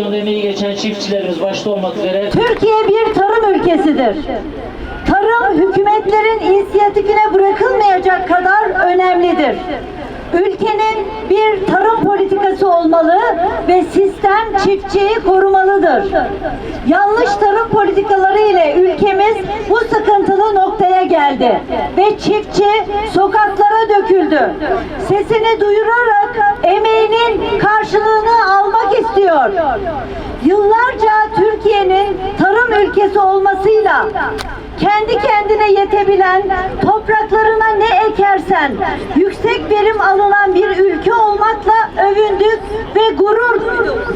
organizasyonda emeği geçen çiftçilerimiz başta olmak üzere Türkiye bir tarım ülkesidir. Tarım hükümetlerin inisiyatifine bırakılmayacak kadar önemlidir. Ülkenin bir tarım politikası olmalı ve sistem çiftçiyi korumalıdır. Yanlış tarım politikaları ile ülkemiz bu sıkıntılı noktaya geldi ve çiftçi sokaklara döküldü. Sesini duyurarak emeğinin karşılığını almak istiyor. Yıllarca Türkiye'nin tarım ülkesi olmasıyla kendi kendine yetebilen, topraklarına ne ekersen yüksek verim alınan bir ülke olmakla övündük ve gurur duyduk.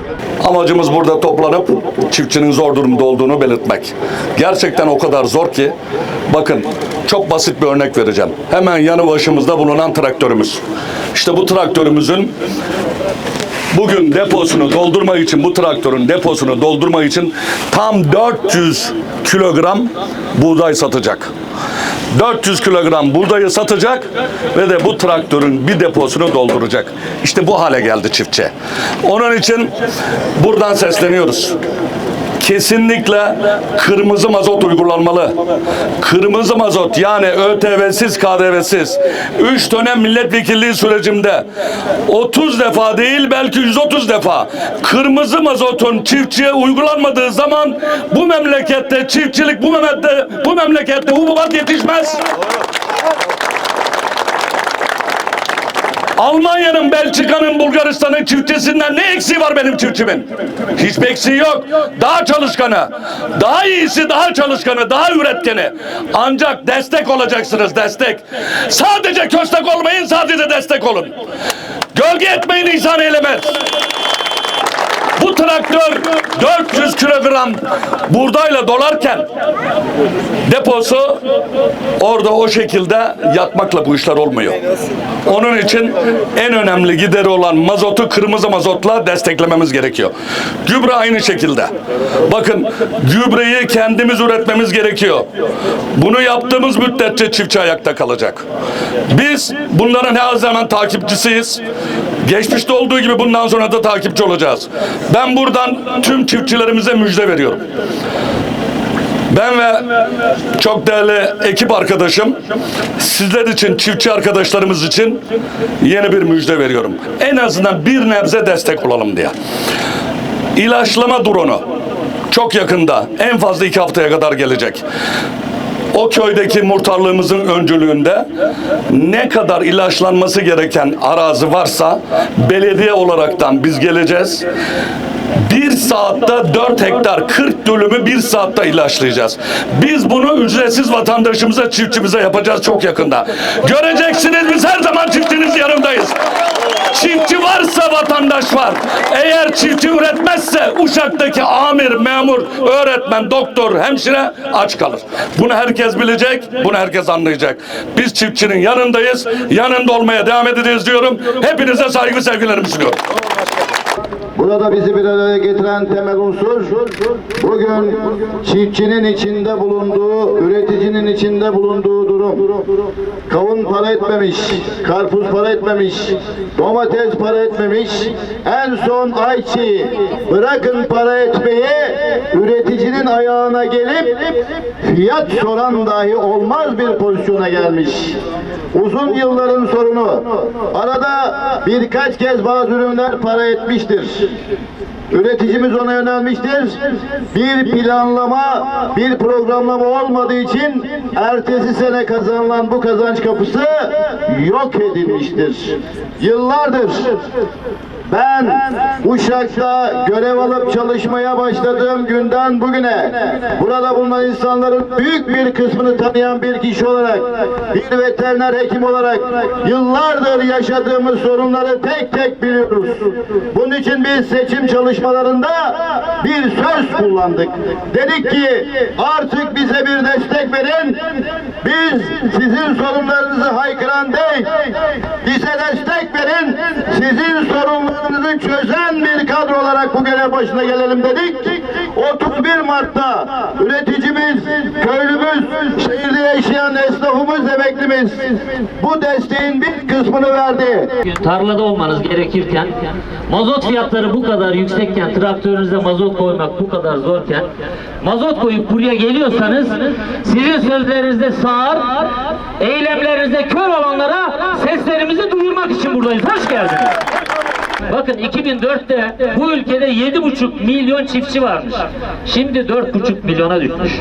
Amacımız burada toplanıp çiftçinin zor durumda olduğunu belirtmek. Gerçekten o kadar zor ki bakın çok basit bir örnek vereceğim. Hemen yanı başımızda bulunan traktörümüz. İşte bu traktörümüzün bugün deposunu doldurma için bu traktörün deposunu doldurma için tam 400 kilogram buğday satacak. 400 kilogram buğdayı satacak ve de bu traktörün bir deposunu dolduracak. İşte bu hale geldi çiftçi. Onun için buradan sesleniyoruz. Kesinlikle kırmızı mazot uygulanmalı. Kırmızı mazot yani ÖTV'siz, KDV'siz 3 dönem milletvekilliği sürecimde 30 defa değil belki 130 defa kırmızı mazotun çiftçiye uygulanmadığı zaman bu memlekette çiftçilik bu memlekette bu memlekette hububat yetişmez. Almanya'nın, Belçika'nın, Bulgaristan'ın çiftçisinden ne eksiği var benim çiftçimin? Hiçbir eksiği yok. Daha çalışkanı, daha iyisi, daha çalışkanı, daha üretkeni. Ancak destek olacaksınız, destek. Sadece köstek olmayın, sadece destek olun. Gölge etmeyin insan eylemez. Bu traktör 400 kilogram buğdayla dolarken deposu orada o şekilde yatmakla bu işler olmuyor. Onun için en önemli gideri olan mazotu kırmızı mazotla desteklememiz gerekiyor. Gübre aynı şekilde. Bakın gübreyi kendimiz üretmemiz gerekiyor. Bunu yaptığımız müddetçe çiftçi ayakta kalacak. Biz bunların her zaman takipçisiyiz. Geçmişte olduğu gibi bundan sonra da takipçi olacağız. Ben buradan tüm çiftçilerimize müjde veriyorum. Ben ve çok değerli ekip arkadaşım sizler için, çiftçi arkadaşlarımız için yeni bir müjde veriyorum. En azından bir nebze destek olalım diye. İlaçlama dronu çok yakında en fazla iki haftaya kadar gelecek o köydeki muhtarlığımızın öncülüğünde ne kadar ilaçlanması gereken arazi varsa belediye olaraktan biz geleceğiz. Bir saatte 4 hektar 40 dönümü bir saatte ilaçlayacağız. Biz bunu ücretsiz vatandaşımıza, çiftçimize yapacağız çok yakında. Göreceksiniz biz her zaman çiftçiniz yanındayız. Vatandaş var. Eğer çiftçi üretmezse Uşak'taki amir, memur, öğretmen, doktor, hemşire aç kalır. Bunu herkes bilecek, bunu herkes anlayacak. Biz çiftçinin yanındayız, yanında olmaya devam edeceğiz diyorum. Hepinize saygı sevgilerimi sunuyorum. Burada bizi bir araya getiren temel unsur bugün çiftçinin içinde bulunduğu, üreticinin içinde bulunduğu durum. Kavun para etmemiş, karpuz para etmemiş, domates para etmemiş. En son ayçi bırakın para etmeyi üreticinin ayağına gelip fiyat soran dahi olmaz bir pozisyona gelmiş. Uzun yılların sorunu. Arada birkaç kez bazı ürünler para etmiştir. Üreticimiz ona yönelmiştir. Bir planlama, bir programlama olmadığı için ertesi sene kazanılan bu kazanç kapısı yok edilmiştir. Yıllardır ben Uşak'ta görev alıp çalışmaya başladığım günden bugüne burada bulunan insanların büyük bir kısmını tanıyan bir kişi olarak bir veteriner hekim olarak yıllardır yaşadığımız sorunları tek tek biliyoruz. Bunun için biz seçim çalışmalarında bir söz kullandık. Dedik ki artık bize bir destek verin. Biz sizin sorunlarınızı haykıran değil, bize destek verin. Sizin sorunlarınızı çözen bir kadro olarak bu görev başına gelelim dedik. 31 Mart'ta üreticimiz, köylümüz, şehirde yaşayan esnafımız, emeklimiz bu desteğin bir kısmını verdi. Tarlada olmanız gerekirken, mazot fiyatları bu kadar yüksekken, traktörünüze mazot koymak bu kadar zorken, mazot koyup buraya geliyorsanız, sizin sözlerinizde sağır, eylemlerinizde kör olanlara seslerimizi duyurmak için buradayız. Hoş geldiniz. Bakın 2004'te bu ülkede 7,5 milyon çiftçi varmış. Şimdi 4,5 milyona düşmüş.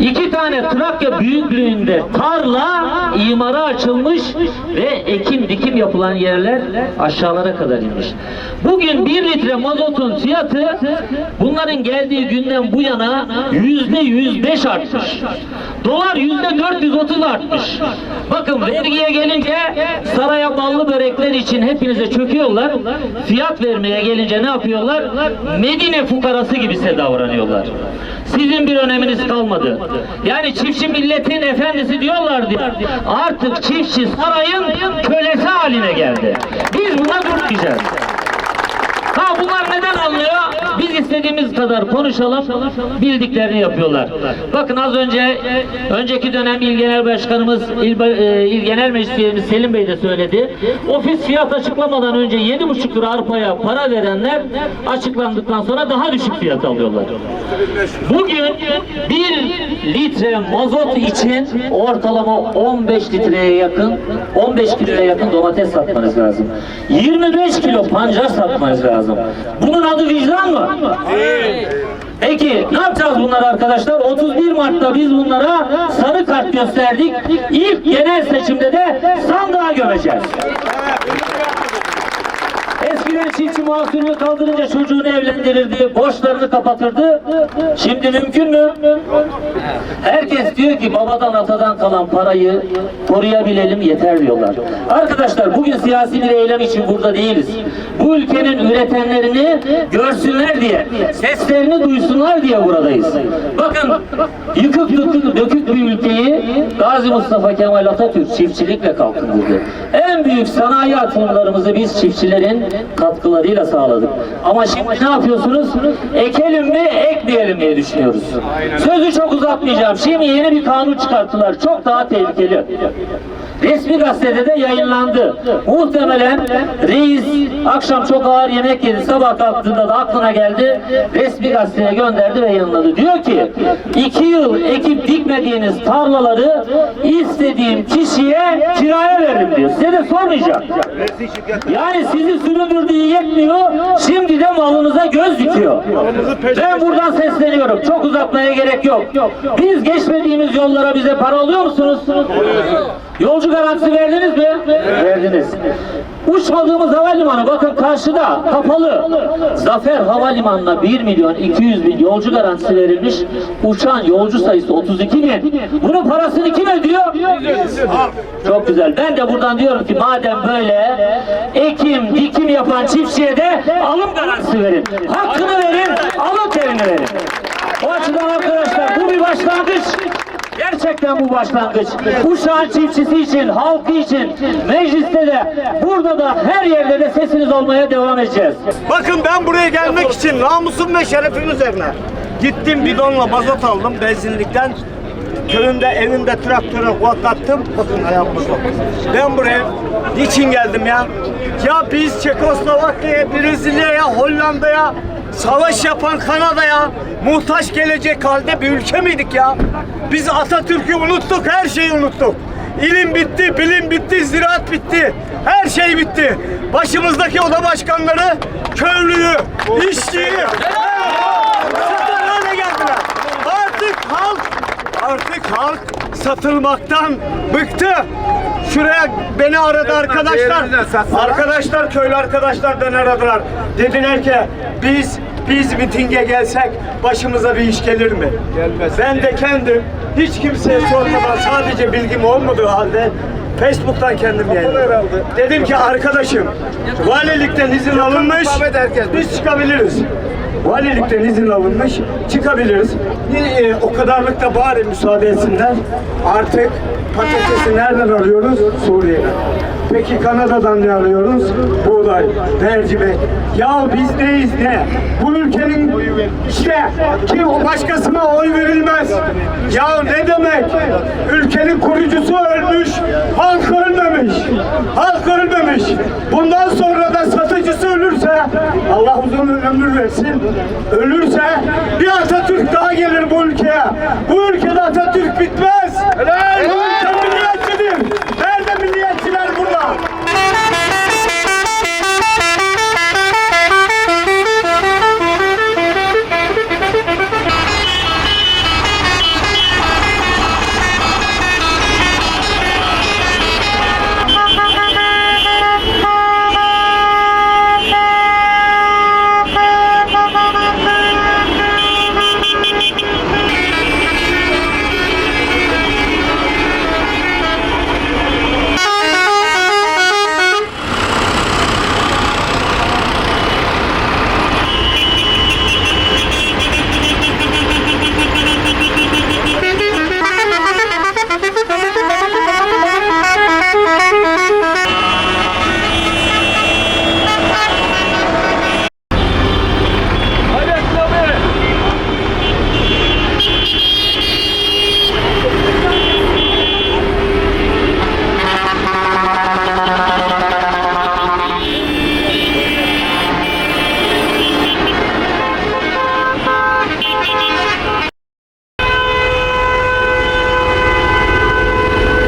İki tane Trakya büyüklüğünde tarla imara açılmış ve ekim dikim yapılan yerler aşağılara kadar inmiş. Bugün 1 litre mazotun fiyatı bunların geldiği günden bu yana yüzde 105 artmış. Dolar yüzde 430 artmış. Bakın vergiye gelince saraya ballı börekler için hepinize çöküyorlar. Fiyat vermeye gelince ne yapıyorlar? Medine fukarası gibi size davranıyorlar. Sizin bir öneminiz kalmadı. Yani çiftçi milletin efendisi diyorlardı. Artık çiftçi sarayın kölesi haline geldi. Biz buna durmayacağız. Ha bunlar neden anlıyor? İstediğimiz kadar konuşalım, bildiklerini yapıyorlar. Bakın az önce, önceki dönem İl Genel Başkanımız, İl, e, İl Genel Meclis Selim Bey de söyledi. Ofis fiyat açıklamadan önce 7,5 lira arpaya para verenler açıklandıktan sonra daha düşük fiyat alıyorlar. Bugün bir litre mazot için ortalama 15 litreye yakın 15 kiloya yakın domates satmanız lazım. 25 kilo pancar satmanız lazım. Bunun adı vicdan mı? Peki ne yapacağız bunlar arkadaşlar? 31 Mart'ta biz bunlara sarı kart gösterdik. İlk genel seçimde de sandığa gömeceğiz. Eskiden çiftçi mahsulünü kaldırınca çocuğunu evlendirirdi, borçlarını kapatırdı. Şimdi mümkün mü? Herkes diyor ki babadan atadan kalan parayı koruyabilelim yeter diyorlar. Arkadaşlar bugün siyasi bir eylem için burada değiliz. Bu ülkenin üretenlerini görsünler diye, seslerini duysunlar diye buradayız. Bakın yıkık dökük, dökük bir ülkeyi Gazi Mustafa Kemal Atatürk çiftçilikle kalkındırdı. En büyük sanayi atılımlarımızı biz çiftçilerin katkılarıyla sağladık. Ama şimdi ne yapıyorsunuz? Ekelim mi, ekmeyelim diye düşünüyoruz. Sözü çok uzatmayacağım. Şimdi yeni bir kanun çıkarttılar. Çok daha tehlikeli. Resmi gazetede de yayınlandı. Muhtemelen reis akşam çok ağır yemek yedi. Sabah kalktığında da aklına geldi. Resmi gazeteye gönderdi ve yayınladı. Diyor ki iki yıl ekip dikmediğiniz tarlaları istediğim kişiye kiraya veririm diyor. Size de sormayacağım. Yani sizi süründürdüğü yetmiyor. Şimdi de malınıza göz dikiyor. Ben buradan sesleniyorum. Çok uzatmaya gerek yok. Biz geçmediğimiz yollara bize para alıyor musunuz? Yolcu garantisi verdiniz mi? Verdiniz. Uçmadığımız havalimanı bakın karşıda kapalı. Zafer Havalimanı'na 1 milyon 200 bin yolcu garantisi verilmiş. Uçan yolcu sayısı 32 bin. Bunun parasını kim ödüyor? Çok güzel. Ben de buradan diyorum ki madem böyle ekim dikim yapan çiftçiye de alım garantisi verin. Hakkını verin, alın terini verin. O açıdan arkadaşlar bu bir başlangıç. Gerçekten bu başlangıç. Uşağın çiftçisi için, halkı için, mecliste de, burada da her yerde de sesiniz olmaya devam edeceğiz. Bakın ben buraya gelmek için namusum ve şerefim üzerine gittim bidonla mazot aldım benzinlikten. Köyümde evimde traktöre koklattım. Bakın ayağımız bak. Ben buraya niçin geldim ya? Ya biz Çekoslovakya'ya, Brezilya'ya, Hollanda'ya savaş yapan Kanada'ya muhtaç gelecek halde bir ülke miydik ya? Biz Atatürk'ü unuttuk, her şeyi unuttuk. İlim bitti, bilim bitti, ziraat bitti. Her şey bitti. Başımızdaki oda başkanları köylüyü, işçiyi hale geldiler. Artık halk, artık halk satılmaktan bıktı. Şuraya beni aradı arkadaşlar. Arkadaşlar köylü arkadaşlar beni aradılar. Dediler ki biz biz mitinge gelsek başımıza bir iş gelir mi? Gelmez. Ben de kendim hiç kimseye sormadan sadece bilgim olmadığı halde Facebook'tan kendim yayınladım. Dedim ki arkadaşım valilikten izin alınmış biz çıkabiliriz. Valilikten izin alınmış çıkabiliriz. E, o kadarlık da bari müsaade etsinler. Artık patatesi nereden alıyoruz? Suriye'den. Peki Kanada'dan ne alıyoruz? Buğday, mercimek. Ya biz neyiz ne? Bu ülkenin işte kim başkasına oy verilmez. Ya ne demek? Ülkenin kurucusu ölmüş, halk ölmemiş. Halk ölmemiş. Bundan sonra da satıcısı ölürse, Allah uzun ömür versin, ölürse bir Atatürk daha gelir bu ülkeye. Bu ülkede Atatürk bitmez. Bu